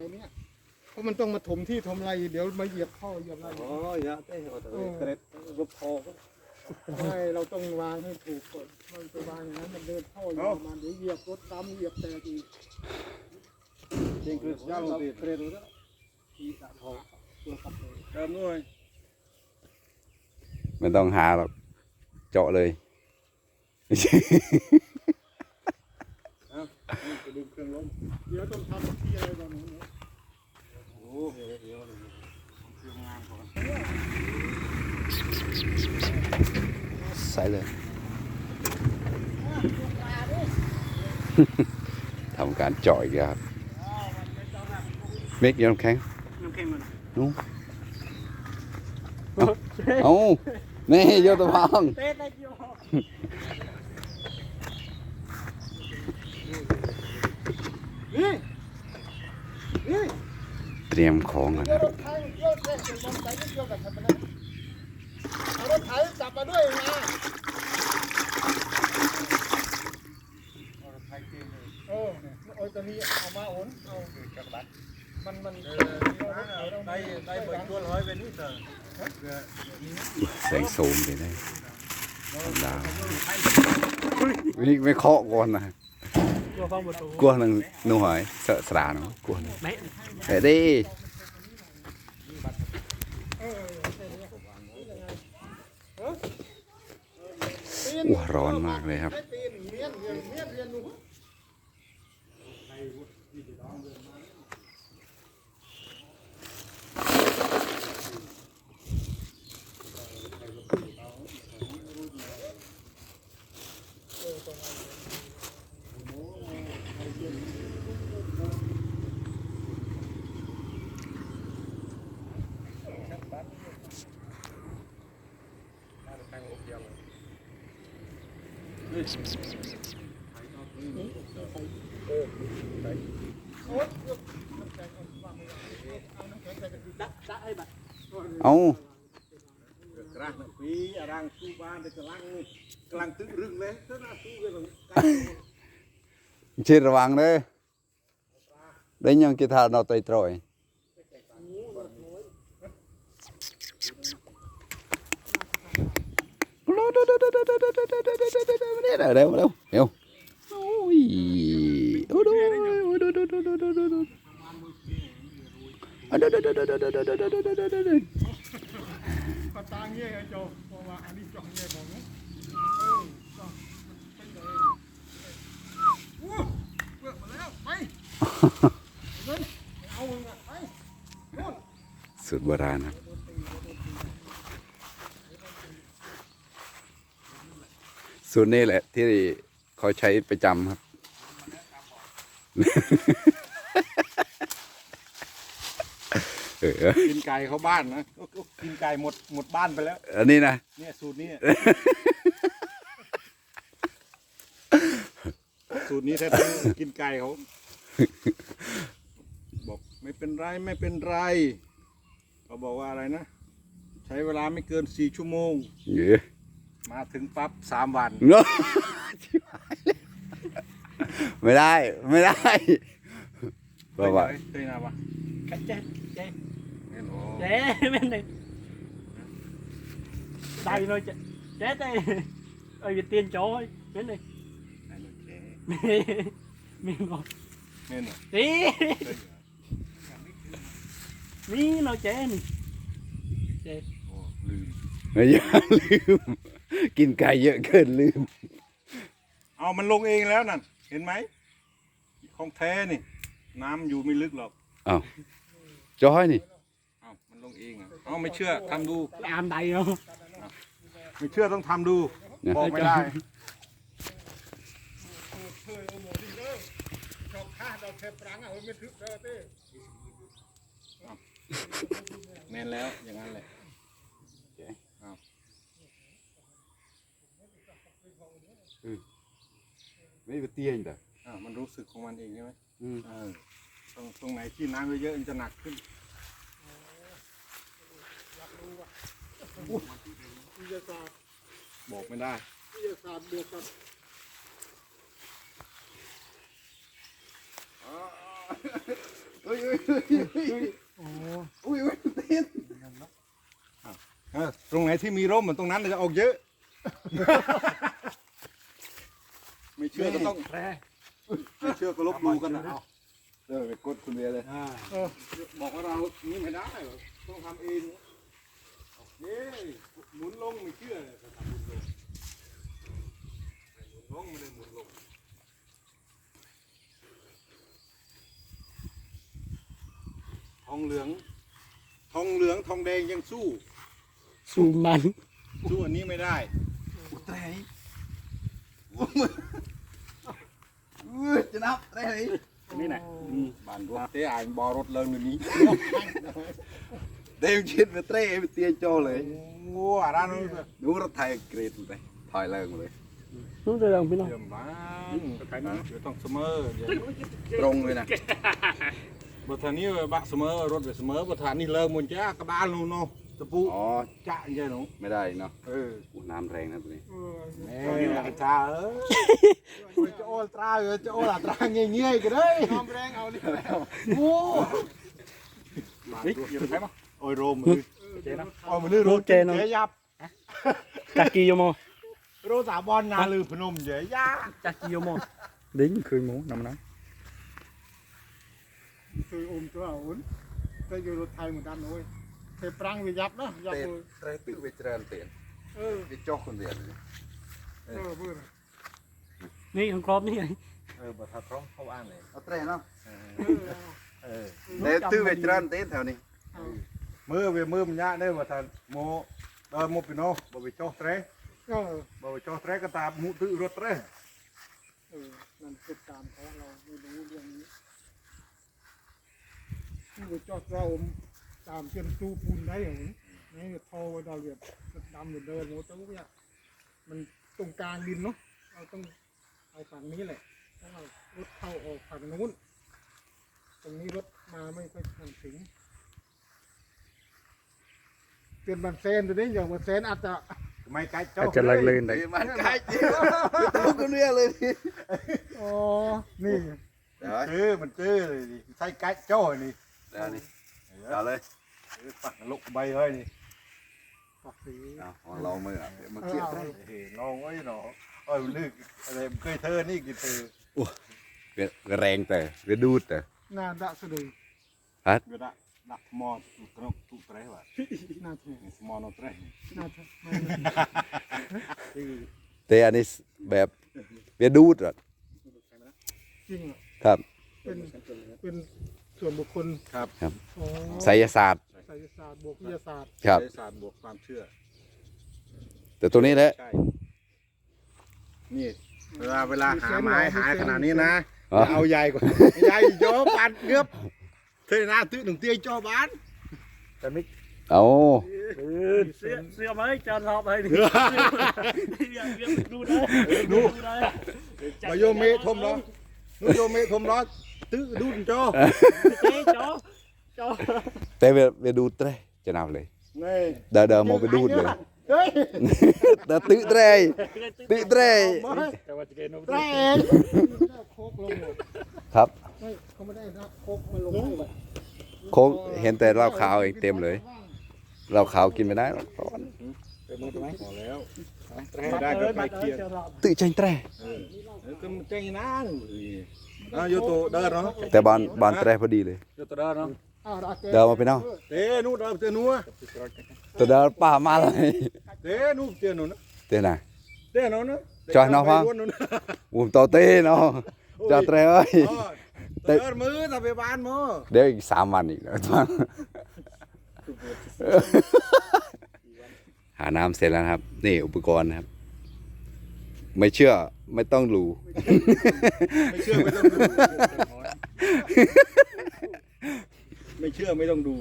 ตรงเนี้ยเพราะมันต้องมาถมที่ถมไรเดี๋ยวมาเหยียบข้อเหยียบอะไร Oh ja, det er det. Åh. Greit. Så på. ใช่เราต้องวางให้ถูกก่อนมันไปวางอย่างนั้นมันเดินท่ออยู่ประมาณเดี๋ยวเหยียบรถซ้ำเหยียบแตกอีก Tenker du Ja, så det er det. I da på. Ja, nu er ไม่ต้องหาหรอกเจาะเลย det. เดี๋ยวต้องทำที่อะไรก่อนหนู Sai rồi ทำการจ่อยครับ Make your camp นู้นเอานี่โยตะพัง รียมของกันครัรับะเโอ้ยตัวนี้เอามาโอนเอากระบะมันมันมันใส่โซมไปได้ดาวนี่ไม่เคาะก่อนนะ กลัวนังนูหอยเสอะสราเนาะกลัวนะไหนเฮ้ยดิอ้วร้อนมากเลยครับ เอาเชิดระวังเลยได้ยังกิทาเราไตรอย งกำลังตึกรึงเลยถ้าน่าสู้กันชิดระวังเด้อได้ยังกีตาร์เราไตตรอยเร็วเร็วเร็วเร็วโอ้ยโอ้ดูโอ้ดูดูดูดูดูดูดูโอ้ดูดูดูดูดูดูดูดูดูดูดูปตาเงี้ยไอ้โจเพราะว่าอันนี้จ่องเงี้ยบอกนะเออจ่องเป็นเลยวู้เบิกมาแล้วไปเงินเอาเงินไปนู่นสูตรโบราณครับ สูตรนี้แหละ ที่เขาใช้ประจำครับ เออ กินไก่เข้าบ้านนะกินไก่หมดหมดบ้านไปแล้ว อันนี้นะ เนี่ยสูตรนี้สูตรนี้แท้ๆกินไก่เขาบอกไม่เป็นไรไม่เป็นไรเขาบอกว่าอะไรนะ ใช้เวลาไม่เกินสี่ชั่วโมง เยอะ มาถึงปั๊บสามวันเนอะไม่ได้ ไม่ได้ไปไหนไปาเคยนะวะเจ๊เจ๊เจ๊แม่นเลยได้เลยเจ๊เจ๊เต้เอ้ยเตียนโจ้แม่นเลยแม่แม่นบอกแม่นหรอตีนี่เราเจนเจ๊มอย่าลืม กินไก่เยอะเกินลืม เอามันลงเองแล้วนั่น เห็นไหม ของแท้นี่ น้ำอยู่ไม่ลึกหรอก อ้าวจอยนี่ เอามันลงเองอะเอาไม่เชื่อทำดู làm đầy không ไม่เชื่อต้องทำดูเนี่ยบอกไม่ได้แน่นแล้วอย่างนั้นแหละ ไม่ไปเตี้ยนแต่อ่ามันรู้สึกของมันเองใช่ไหมอืมเออตรงตรงไหนที่น้ำเยอะๆมันจะหนักขึ้นวิทยาศาสตร์บอกไม่ได้วิทยาศาสตร์บวกกับตอุ้ยอุ้ยอุ้ยโอ้อุ้ยอุ้ยเต้นเออตรงไหนที่มีร่มมันตรงนั้นจะออกเยอะ ไม่เชื่อก็ต้องแพร่ไม่เชื่อก็ลบหลู่กันนะเอาเออไปกดคุณเบียร์เลยอ่าเออบอกว่าเรานี่ไม่ได้หรอกต้องทำเองเย้หมุนลงไม่เชื่อเลยจะทำหมุนลงหมุนลงไม่ได้หมุนลงทองเหลือง ทองเหลืองทองแดงยังสู้ สูมัน สู้อันนี้ไม่ได้อุตราย อุ้ยจะนับได้ไหน นี่แหละ บานรถเตะอ่านบอรถเลิงเดี๋ยวนี้ เดมชิดไปเต้ไปเตียโจเลย โอ้อะไรนู้น ดูรถไทยเกรดเลยถอยเลิงเลย นู้นจะลองพี่น้อง เยี่ยมบ้านเดี๋ยวต้องเสมอเดี๋ยว ตรงเลยนะ บทานนี้บักเสมอรถไปเ สมอบทานนี้เลิกมุนจ้ากระบาลนู่นเนาะตะปูอ๋อจ้าใช่หนูไม่ได้เนาะเอออู้น้ำแรงนะตัวนี้เออเอ้ยหลายจ้าเอ้ยจะโอลตราเออจะโอลตราเงี้ยเงี้ยกันเลยน้ำแรงเอาดิแล้วโอ้นี่ยังไงมั้งโอ้ยโรมมือเจ๊นะโอ้ยมันลือโรมเจยับจากกีโยโมโรสาบอลนาลือพนมเจยับจากกีโยโมดิ้งคืนหมูนำน้คืออมตัวอุ่นก็อยู่รถไทยเหมือนกันนะเว้ย เคยปรังไปยับนะยับเต้นเลยเต้นตื้อไปเจริญเตียนเออไปจอกคนเดียวเลยเออเบื่อำนี่ของกรอบนี่ไงเออบัตรท้องเขาอ่านเลยเอาเต้นเนาะเออเต้นตื้อไปเจริญเตียนแถวนี้เอามือเวมือมันยะได้บัตรโมเออโมปิโนบ่ไปจ่อเตรเออบ่ไปจ่อเตรก็ตามมุตื้อรถเตรเออนั่นติดตามเขาเราไม่รู้เรื่องนี้ที่ไปจอดเรา ตามเส้นตู้ปูนได้อย่างนี้นี่ทอไว้ดาวเรือนดำเหมือนเดิมโมตู้เนี่ยมันตรงกลางดินเนาะเราต้องเอาฝั่งนี้แหละถ้าเรารถเข้าออกฝั่งนู้น ตรงนี้รถมาไม่ค่อยทันถึงเปลี่ยนบันเซนตัวนี้อย่างบันเซนอาจจะไม่ไกลอาเจ้าจจะลักลื่นได้เฮ้ยมันไกลจริงไปตู้คนเดียวเลยนี่อ๋อนี่เดี๋ยวเออมันเจอเลยดิใช่ไกลเจ้านี่เดี๋ยวนี่เอาเลย ปักลุกใบเฮ้ยนี่ปักสีเอาเอาเรามืออะเดี๋ยวมาเครียดได้เฮ้ยน้องไว้หนอเอ้ยลึกอะไรมันเคยเธอนี่กี่เธอแรงแต่เรดูดแต่หน้าดะสะดุยเวลาดักมอตุกนกตุกเตรว่ะหน้าถูกสมอนอเตรหน้าถูกแต่อันนี้แบบเรดูดอะจริงเหรอครับเป็นเป็นส่วนบุคคลครับอ๋อไสยศาสตร์ ไสยศาสตร์บวกวิทยาศาสตร์ครับศาสตร์บวกความเชื่อแต่ตัวนี้แหละ ใช่นี่ เวลาเวลาหาไม้หาขนาดนี้นะอ๋อ เอาใหญ่กว่าใหญ่โยบานเงือบเธอหน้าตื้อหนึ่งเตี้ยจอบานแต่ไม่เอาเออเสื้อเสื้อไหมจานรอบอะไรนี่ดูได้ดูได้มาโยเมทมร้อนนุโยเมทมร้อนตื้อดุนจอเจ๊จอจอ แต่เวเวดูดเตรจะนำเลยนี่เดินเดินมองไปดูดเลยเฮ้ยเดินตื้อเตรตื้อเตรแต่ว่าจะเกณฑ์แตรเองโคกลงหมดครับไม่เขาไม่ได้รับโคกมาลงให้หรอกโคงเห็นแต่เหล้าขาวเองเต็มเลยเหล้าขาวกินไม่ได้หรอกร้อนเป็นมือถูกไหมพอแล้วไม่ได้ก็ไปเคลียร์ตื้อจังเตรเออเออก็มันแจ้งอีนั่งอะโยโตเดินเนาะแต่บานบานเตรพอดีเลยโยตระเนาะอ้าวอาแก เดินมาไปเนาะเต้นู่นเดินเต้นัวแต่เดินป่ามาเลยเต้นู่นเต้นู่นนะเต้น่ะเต้นู่นนะจอยน้องฟังอุ้มโตเต้เนาะจ้าเตรเอ้ยเต้มือทำไปบ้านมั้งเดี๋ยวอีกสามวันอีกนะหาน้ำเสร็จแล้วนะครับ นี่อุปกรณ์นะครับ ไม่เชื่อไม่ต้องรู้ไม่เชื่อไม่ต้องดู ไม่เชื่อไม่ต้องดู